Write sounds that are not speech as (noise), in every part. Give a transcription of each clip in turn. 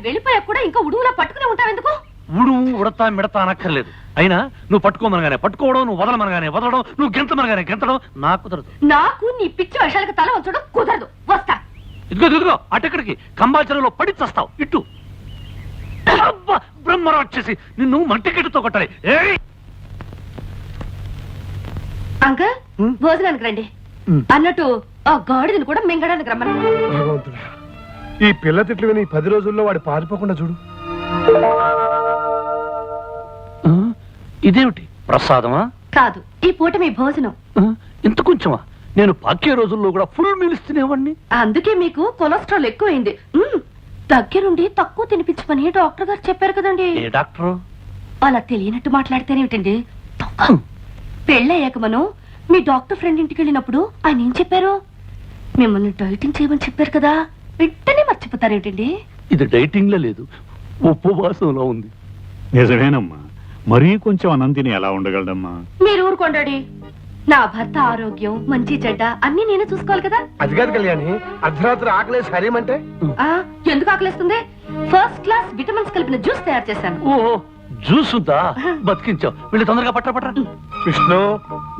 వెళ్ళిపోయాక కూడా ఇంకా ఉడుగులా పట్టుకుని ఉంటావెందుకు ఉడు ఉడతా మిడతా అనక్కర్లేదు. అయినా నువ్వు పట్టుకోమనగానే పట్టుకోవడం నువ్వు వదలమనగానే వదలడం నువ్వు గెంతమనగానే గెంతడం నాకు కుదరదు. నాకు నీ పిచ్చి వేషాలకు తల వంచడం కుదరదు. వస్తా. ఇదిగో ఇదిగో అటెక్కడికి? కంబాచరలో పడి చస్తావు. ఇట్టు అబ్బా, బ్రహ్మరాక్షసి నిన్ను మంటికెట్టుతో కొట్టాలి. ఏయ్! అంకల్? భోజనానికి రండి. అన్నట్టు ఆ గాడిదని కూడా మింగడానికి రమ్మని భగవంతుడా. ఈ పిల్ల తిట్లు విని ఈ పది రోజుల్లో వాడు పారిపోకుండా చూడు. ఆ, ఇదేమిటి? ప్రసాదమా? కాదు ఈ పూట మీ భోజనం. ఆ, ఇంత కొంచెమా? నేను పాకే రోజుల్లో కూడా ఫుల్ మీల్స్ తినేవాడిని అందుకే మీకు కొలెస్ట్రాల్ ఎక్కువైంది. మ్మ్. దగ్గరుండి తక్కువ తినిపించమని డాక్టర్ గారు చెప్పారు కదండి. ఏ డాక్టర్? అలా తెలియనట్టు మాట్లాడితేనేమిటండి? తొక్క. పెళ్ళయ్యాక మనం మీ డాక్టర్ ఫ్రెండ్ ఇంటికి వెళ్ళినప్పుడు ఆయన ఏం చెప్పారు? మిమ్మల్ని డైటింగ్ చేయమని చెప్పారు కదా. వెంటనే మర్చిపోతారేమిటండి? ఇది డైటింగ్లో లేదు. ఉపవాసంలో ఉంది. నిజమేనమ్మా. మరీ కొంచెం అన్నం తిని ఎలా ఉండగలడమ్మా? మీరు ఊరుకోండి. నా భర్త ఆరోగ్యం మంచి చెడ్డ అన్ని నేనే చూసుకోవాలి కదా? అది కాదు కళ్యాణి అర్ధరాత్రి ఆకలేసి హరేమంటే? ఆ ఎందుకు ఆకలిస్తుంది? ఫస్ట్ క్లాస్ విటమిన్స్ కలిపిన జ్యూస్ తయారు చేశాను. ఓ జ్యూస్ ఉందా? బతికించావు. వీళ్ళు తొందరగా పట్ట పట్ట విష్ణు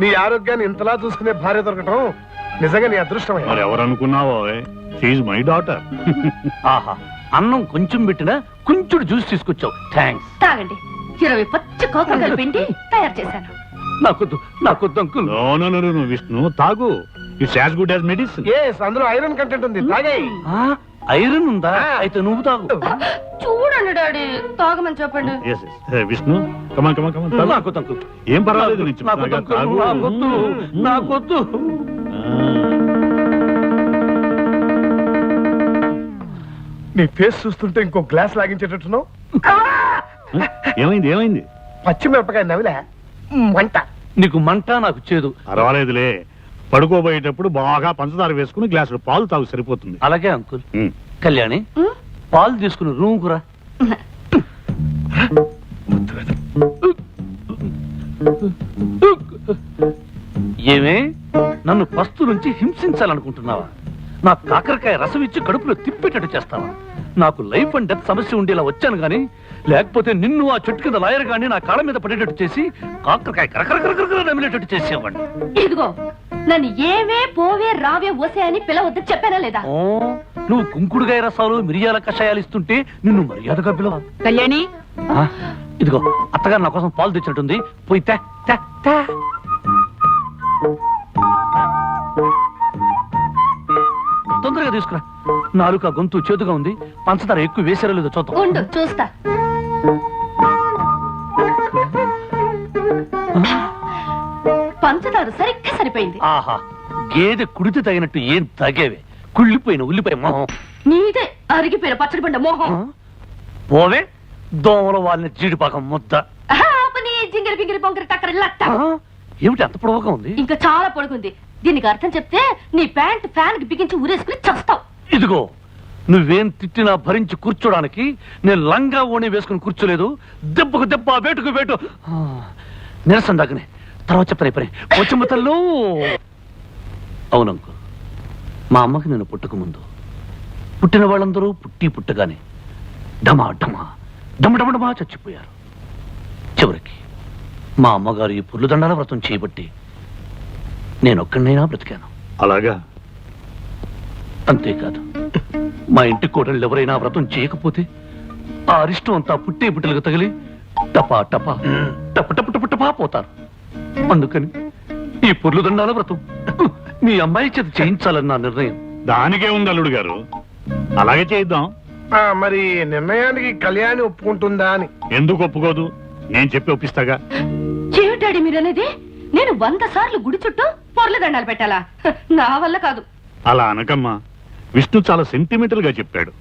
నీ ఆరోగ్యాన్ని ఇంతలా చూసుకునే భార్య దొరకటం నిజంగా నీ అదృష్టమే మరి ఎవరు అనుకున్నావో షీఈ్ మై డాటర్ ఆహా అన్నం కొంచెం పెట్టినా కొంచెం జ్యూస్ తీసుకొచ్చావు. థ్యాంక్స్ తాగండి. ఇరవై పచ్చి కోకలు కలిపిండి తయారు చేశాను. నాకొద్దు నాకొద్దు uncle no no no no Vishnu తాగు. It's as good as medicine yes అందులో ఐరన్ కంటెంట్ ఉంది. తాగేయ్ ఆ, ఐరన్ ఉందా? అయితే నువ్వు తాగు. చూడండి డాడీ తాగమని చెప్పండి. ఎస్ విష్ణు కమా కమా కమా నాకొద్దు అంకుల్ ఏం పర్వాలేదు. నాకొద్దు నాకొద్దు నీ ఫేస్ చూస్తుంటే ఇంకో గ్లాస్ లాగించేటట్టున్నావు? ఏమైంది ఏమైంది? పచ్చిమిరపకాయ నవిలే? వంట నీకు మంట నాకు చేదు. పర్వాలేదులే. పడుకోబోయేటప్పుడు బాగా పంచదార వేసుకుని గ్లాసులు పాలు తాగు సరిపోతుంది. అలాగే అంకుల్. ఉమ్. కళ్యాణి పాలు తీసుకుని రూమ్ కురా ఏమే? నన్ను పస్తు నుంచి హింసించాలనుకుంటున్నావా? నా కాకరకాయ రసం ఇచ్చి కడుపులో తిప్పేటట్టు చేస్తావా? నాకు లైఫ్ అండ్ డెత్ సమస్య ఉండేలా వచ్చాను గాని లేకపోతే నిన్ను ఆ చెట్టు కింద లాయర్ గాని నా కాళ్ళ మీద పడేటట్టు చేసి కాకరకాయ కరకరకరకర నమిలేటట్టు చేసేవాడిని. ఇదిగో నన్ను ఏవే పోవే రావే ఓసే అని పిలవద్దు చెప్పానా లేదా? ఓ నువ్వు కుంకుడుగాయ రసాలు మిరియాల కషాయాలు ఇస్తుంటే నిన్ను మర్యాదగా పిలవ? కళ్యాణి? ఇదిగో అత్తగారు నా కోసం పాలు తెచ్చినట్టుంది. పోయి తే తే తే. తొందరగా తీసుకురా. నాలుక గొంతు చేతుగా ఉంది. పంచదార ఎక్కువ వేసారో లేదో చూద్దాం. ఉండు చూస్తా. పంచదార సరిగ్గా సరిపోయింది. ఆహా గేదె కుడితే తగినట్టు ఏం తగేవే? కుళ్ళిపోయిన ఉల్లిపోయి మొహం. నీదే అరిగిపోయిన పచ్చడి ఆ? మోహం. పోవే దోమల వాళ్ళని జీడిపాకం ముద్ద. జింగిరి బింగిరి బొంగిరి టక్కరి లట్ట? ఏమిటి అంత పొడవుగా ఉంది? ఇంకా చాలా పొడుగుంది దీనికి అర్థం చెప్తే నీ ప్యాంట్ ఫ్యాన్కి బిగించి ఊరేసుకుని చస్తావు. ఇదిగో నువ్వేం తిట్టినా భరించి కూర్చోడానికి నేను లంగా ఓణి వేసుకుని కూర్చోలేదు. దెబ్బకు దెబ్బ వేటుకు వేటు. ఆ, నిరసన దగ్గనే తర్వాత చెప్తాను పని వచ్చమ్మ తల్లు అవునంకు మా అమ్మకి నేను పుట్టక ముందు. పుట్టిన వాళ్ళందరూ పుట్టి పుట్టగానే డమా డమా డమ డమ డమా చచ్చిపోయారు. మా అమ్మగారు ఈ పుర్లుదండాల వ్రతం చేయబట్టి నేను ఒక్కడినైనా బ్రతికాను. అలాగా? అంతేకాదు మా ఇంటి కోడళ్ళు ఎవరైనా వ్రతం చేయకపోతే ఆ అరిష్టం అంతా పుట్టే పుట్టలకు తగిలి టపా టపా టప టప టప టపా పోతారు. అందుకని ఈ పొర్లు దండాల వ్రతం మీ అమ్మాయి చేత చేయించాలని నా నిర్ణయం. దానికే ఉంది అల్లుడు గారు. అలాగే చేద్దాం ఆ, మరి నిర్ణయానికి కళ్యాణి ఒప్పుకుంటుందా అని. ఎందుకు ఒప్పుకోదు? నేను చెప్పి ఒప్పిస్తాగా. ఏమిటాడి మీరు అనేది నేను వంద సార్లు గుడి చుట్టూ పొర్ల దండాలు పెట్టాలా? (laughs) నా వల్ల కాదు. అలా అనకమ్మా. విష్ణు చాలా సెంటిమెంటల్గా చెప్పాడు.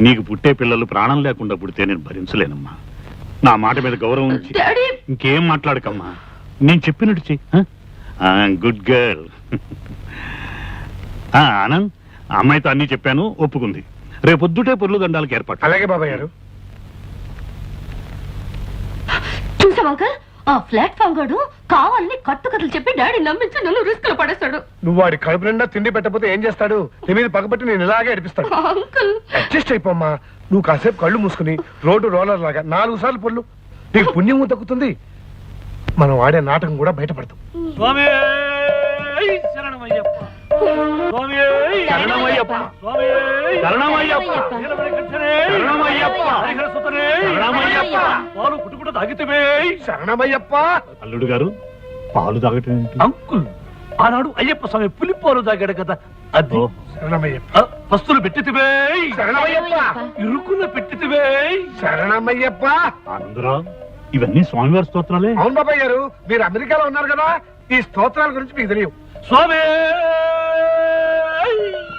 నీకు పుట్టే పిల్లలు ప్రాణం లేకుండా పుడితే నేను భరించలేనమ్మా. నా మాట మీద గౌరవం ఉంచి డాడీ! ఇంకేం మాట్లాడకమ్మా. నేను చెప్పినట్టు చెయ్యి గుడ్ గర్ల్. ఆనంద్ ఆ అమ్మాయితో అన్ని చెప్పాను ఒప్పుకుంది. రేపొద్దుటే పొర్లు దండాలకు ఏర్పాటు. అలాగే బాబాయ్ గారు. చూసావు అంకల్? ఆ ప్లాట్ఫామ్ గాడు కావాలని కట్టుకథలు చెప్పి డాడీ నమ్మించి నన్ను రిస్క్లో పడేస్తాడు. నువ్వు వాడి కడుపు నిండా తిండి పెట్టకపోతే ఏం చేస్తాడు? నీ మీద పగబట్టి నేను ఇలాగే అడిపిస్తాడు అంకుల్. అడ్జస్ట్ అయిపోమ్మా. నువ్వు కాసేపు కళ్ళు మూసుకుని రోడ్డు రోలర్ లాగా నాలుగు సార్లు పొల్లు నీకు పుణ్యము దక్కుతుంది మనం ఆడే నాటకం కూడా బయటపడతాం స్వామి శరణమయ్యప్ప. పాలు పుట్టుకుంటూ తాగితేవే శరణమయ్యప్ప. అల్లుడు గారు పాలు తాగటం? అంకుల్ ఆనాడు అయ్యప్ప స్వామి పులిపోలు తాగాడు కదా అది. శరణమయ్యప్ప. పస్తులు పెట్టితివే. శరణమయ్యప్ప. ఇరుకున్న పెట్టితివే. శరణమయ్యప్ప. ఆనందరావు ఇవన్నీ స్వామివారి స్తోత్రాలే. అవును బాబాయ్ గారు మీరు అమెరికాలో ఉన్నారు కదా ఈ స్తోత్రాల గురించి మీకు తెలియవు స్వామి!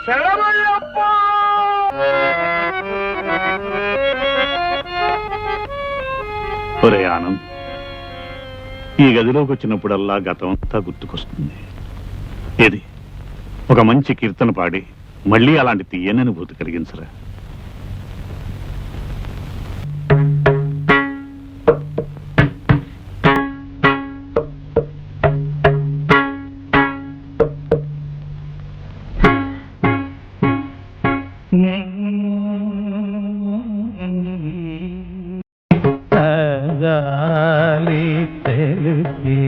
శరణమయ్యప్ప! ఒరే ఆనంద్ ఈ గదిలోకి వచ్చినప్పుడల్లా గతం అంతా గుర్తుకొస్తుంది. ఏది? ఒక మంచి కీర్తన పాడి మళ్ళీ అలాంటి తీయని అనుభూతి కలిగించరా? గాలి తెలిపి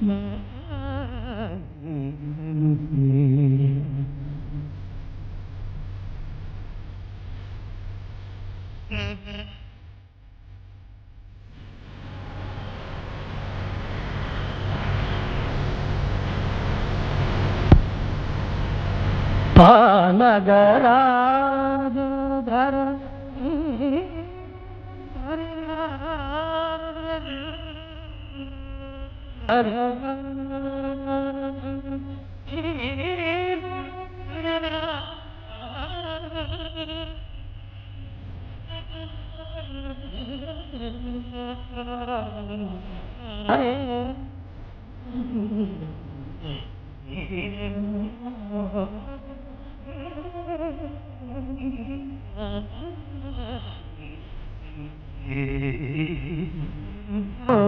Mm-hmm. नगराधर Thank you. Mm-hmm. (laughs) (laughs) (laughs)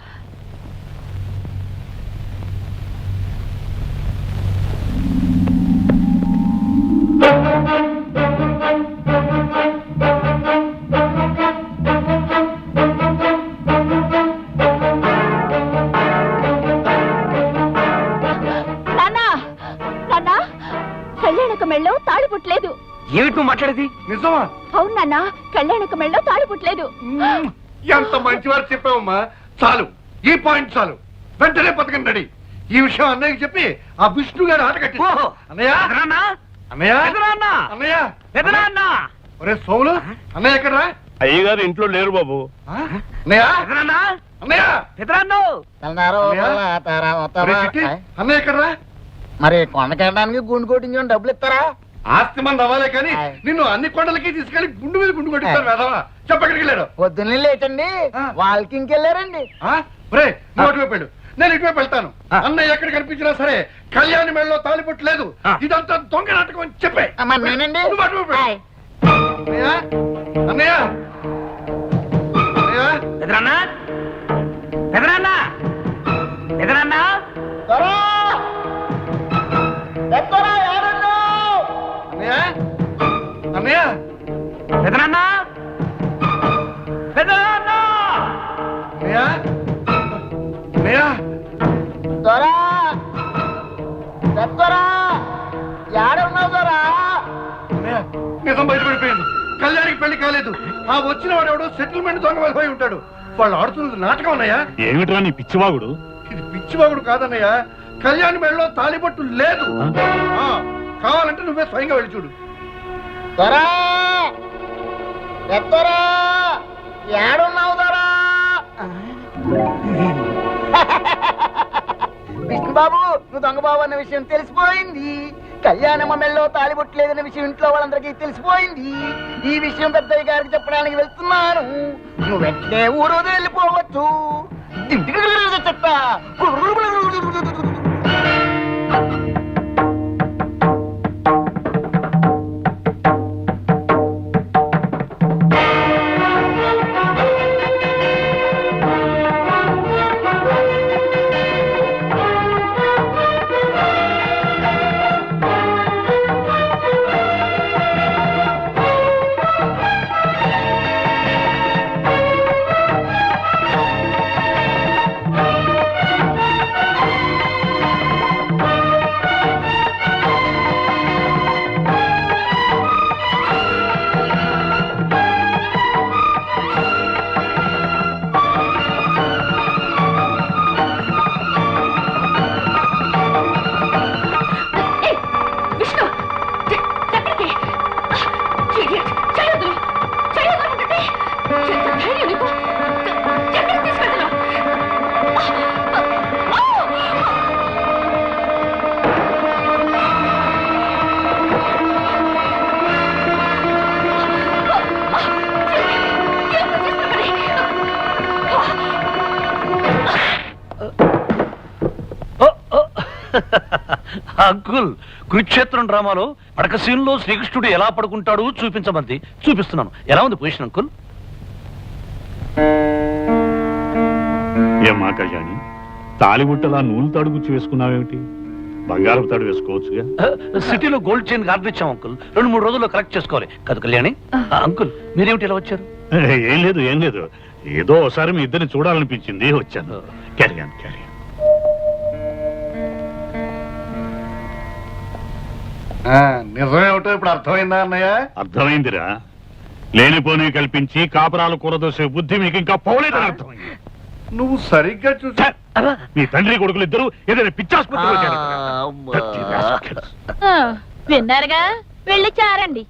కళ్యాణక మెళ్ళో తాళి పుట్టలేదు. ఎంత మంచివారు చెప్పావమ్మా. చాలు. ఈ పాయింట్ చాలు. వెంటనే పథకం రెడీ ఈ విషయం అన్నయ్యకి చెప్పి ఆ విష్ణు గారు ఆట కట్టి. అన్నయ్య? అన్నయ్య? అన్నయ్య? సోములు అన్నయ్య ఎక్కడరా అయ్యగారు ఇంట్లో లేరు బాబు? అన్నయ్య? అన్నయ్య? ఎక్కడరా మరి కొండకెళ్ళడానికి గుండు కొట్టించని డబ్బులు ఇస్తారా? ఆస్తి మంది అవ్వాలే కానీ. నిన్ను అన్ని కొండలకి తీసుకెళ్ళి గుండు మీద గుండు కొట్టిస్తాను వేదవా చెప్పక్కడికి వెళ్ళాడు? పొద్దున్నే లేచండి. ఆ. వాళ్ళకి ఇంకెళ్ళారండి. రే నువ్వు అటువైపు వెళ్ళు. నేను ఇటువైపు వెళ్తాను. అన్నయ్య ఎక్కడ కనిపించినా సరే కళ్యాణి మెడలో తాలిపొట్టు లేదు. ఇదంతా దొంగ నాటకం అని చెప్పే. నువ్వు అటువైపు. అన్నయ్య? అన్నయ్య? పెదనాన్న! పెదనాన్న! అన్నయ్య అన్నయ్య దొరా! దొరా? అన్నయ్య నిజం బయటపడిపోయింది కళ్యాణికి పెళ్ళి కాలేదు. ఆ వచ్చిన వాడు ఎవడో సెటిల్మెంట్ దొంగ వెళ్ళిపోయి ఉంటాడు. వాళ్ళు ఆడుతున్నది నాటకం అన్నయ్య. ఏమిట్రా నీ పిచ్చివాగుడు? ఇది పిచ్చివాగుడు కాదన్నయ్య. కళ్యాణి మెడలో తాలిబొట్టు లేదు. ఆ, కావాలంటే నువ్వే స్వయంగా వెళ్ళి చూడు. దొరా! ఎత్తరా! ఏడున్నావ్ దొరా? విష్ణుబాబు నువ్వు దొంగ బాబు అన్న విషయం తెలిసిపోయింది. కళ్యాణమ్మ మెల్లో తాలిబొట్టలేదన్న విషయం ఇంట్లో వాళ్ళందరికీ తెలిసిపోయింది. ఈ విషయం పెద్దయ్య గారికి చెప్పడానికి వెళ్తున్నాను. నువ్వు వెంటనే ఊరు వెళ్ళిపోవచ్చు. చెప్తా (laughs) అంకుల్ కురుక్షేత్రం డ్రామాలో పడక సీన్లో శ్రీకృష్ణుడు ఎలా పడుకుంటాడు చూపించమంది. చూపిస్తున్నాను. ఎలా ఉంది పొజిషన్ అంకుల్? ఏమ్మా కళ్యాణి? తాలిబుట్టలా నూలు తాడు గుచ్చి వేసుకున్నావేమిటి? బంగారం తాడు వేసుకోవచ్చుగా? సిటీలో గోల్డ్ చైన్ ఆర్డర్ ఇచ్చాం అంకుల్. రెండు మూడు రోజుల్లో కలెక్ట్ చేసుకోవాలి. కదా కళ్యాణి? ఆ, అంకుల్ మీరేమిటి ఇలా వచ్చారు? ఏం లేదు ఏం లేదు. ఏదో ఒకసారి మీ ఇద్దరిని చూడాలనిపించింది వచ్చాను. క్యారియాన్ నిజమేమిటో ఇప్పుడు అర్థమైందా అన్నయ్య? అర్థమైందిరా. లేనిపోని కల్పించి కాపురాలు కూరదోసే బుద్ధి మీకు ఇంకా పోలేదని అర్థమైంది. నువ్వు సరిగ్గా చూసా! మీ తండ్రి కొడుకులు ఇద్దరు ఏదైనా rascals. విన్నారుగా? వెళ్ళి చారండి.